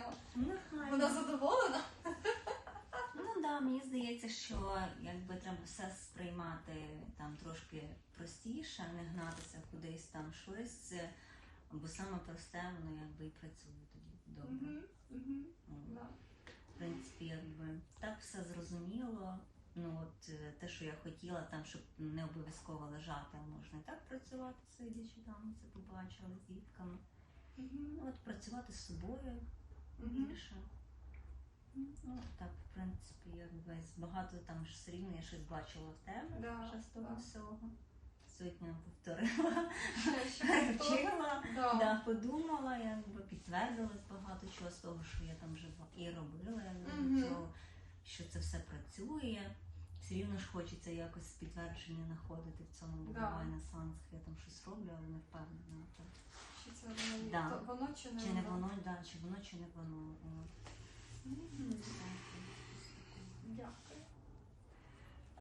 тема. Нормально. Вона задоволена? Ну да, мені здається, що якби треба все сприймати там трошки простіше, не гнатися кудись там щось, бо саме просте воно якби і працює тоді добре. Мгм, мгм, М. да. В принципі, якби так все зрозуміло. Ну от е, те, що я хотіла, там, щоб не обов'язково лежати, а можна і так працювати, сидячи там, це побачила з дітками. Мгм, Ну, от працювати з собою. Більше. Ну так, в принципі, якби з- багато там ж все рівно я щось бачила в тебе Да, ще з того да. всього. Сьогодні повторила, вчила, Да. да, подумала, якби підтвердилась багато чого з того, що я там вже і робила, до цього, що це все працює. Все рівно ж хочеться якось підтвердження знаходити в цьому, буває на сеансах я там щось роблю, але не впевнена. Так. Чи це воно, Да. воно чи не Чи не воно, да, чи воно, чи не воно. Мгм.